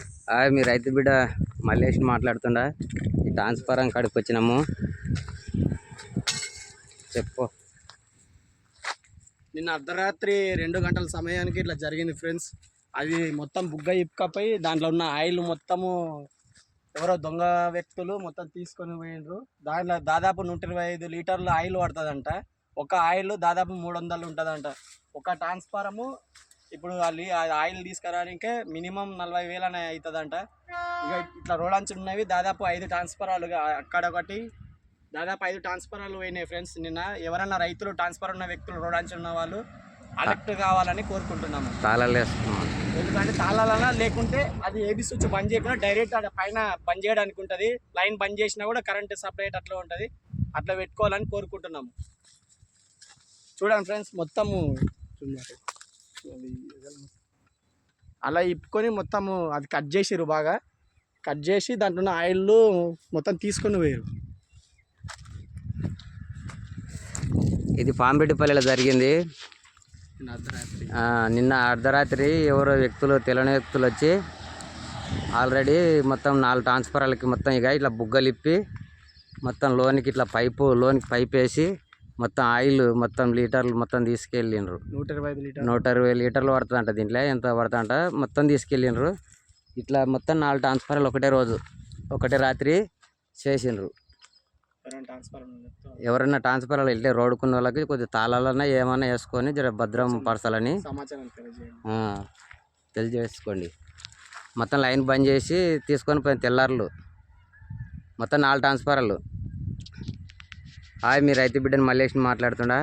Hi మీ రైతు బిడ్డ మల్లేష్ మాట్లాడుతుండా. ఈ ట్రాన్స్ఫారం కాడికి వచ్చినాము. చెప్పు. నిన్న అర్ధరాత్రి రెండు గంటల సమయానికి ఇట్లా జరిగింది ఫ్రెండ్స్. అది మొత్తం బుగ్గ ఇప్పుకపోయి దాంట్లో ఉన్న ఆయిల్ మొత్తము ఎవరో దొంగ వ్యక్తులు మొత్తం తీసుకొని పోయినరు దాంట్లో దాదాపు నూట ఇరవై ఐదు లీటర్ల ఆయిల్ పడుతుందంట. ఒక ఆయిల్ దాదాపు మూడు వందలు ఉంటుందంట. ఒక ట్రాన్స్ఫారము ఇప్పుడు వాళ్ళు ఆయిల్ తీసుకురానికే మినిమం నలభై వేలు అనే అవుతుందంట. ఇక ఇట్లా రోడాంచి ఉన్నవి దాదాపు ఐదు ట్రాన్స్ఫరాలు అక్కడ ఒకటి దాదాపు ఐదు ట్రాన్స్ఫరాలు పోయినాయి ఫ్రెండ్స్ నిన్న. ఎవరైనా రైతులు ట్రాన్స్ఫర్ ఉన్న వ్యక్తులు రోడాంచి ఉన్న వాళ్ళు అలర్ట్ కావాలని కోరుకుంటున్నాము. తాళాలు ఎందుకంటే తాళాలన్నా లేకుంటే అది ఏబి స్విచ్ బంద్ చేయకుండా డైరెక్ట్ అక్కడ పైన బంద్ చేయడానికి ఉంటుంది. లైన్ బంద్ చేసినా కూడా కరెంట్ సపరేట్ అట్లా ఉంటుంది. అట్లా పెట్టుకోవాలని కోరుకుంటున్నాము. చూడండి ఫ్రెండ్స్ మొత్తము. చూడండి. అలా ఇప్పుకొని మొత్తము అది కట్ చేసిర్రు బాగా. కట్ చేసి దాంట్లో ఉన్న ఆయిల్ మొత్తం తీసుకొని పోయారు ఇది పాంబెడ్డిపల్లిలో జరిగింది. నిన్న అర్ధరాత్రి. ఆ, నిన్న అర్ధరాత్రి ఎవరో వ్యక్తులు తెలియని వ్యక్తులు వచ్చి ఆల్రెడీ మొత్తం నాలుగు ట్రాన్స్ఫరాలకి మొత్తం ఇక ఇట్లా బుగ్గలు ఇప్పి మొత్తం లోనికి ఇట్లా పైపు లోనికి పైప్ వేసి మొత్తం ఆయిల్ మొత్తం లీటర్లు మొత్తం తీసుకెళ్ళిండ్రు. నూట ఇరవై ఐదు లీటర్ నూట ఇరవై లీటర్లు పడుతుందంట దీంట్లో. ఎంత పడుతుందంట? మొత్తం తీసుకెళ్ళిండ్రు. ఇట్లా మొత్తం నాలుగు ట్రాన్స్ఫరాలు ఒకటే రోజు. ఒకటే రాత్రి చేసిండ్రు. ఎవరైనా ట్రాన్స్ఫరాలు వెళ్తే రోడ్డుకున్న వాళ్ళకి కొద్దిగా తాళాలన్నా ఏమన్నా వేసుకొని జర భద్రం పరచాలని. తెలియజేసుకోండి. మొత్తం లైన్ బంద్ చేసి తీసుకొని పోయిన తెల్లారులు. మొత్తం నాలుగు ట్రాన్స్ఫారాలు హాయ్ మీ రైతు బిడ్డను మల్లేష్ని మాట్లాడుతుండా?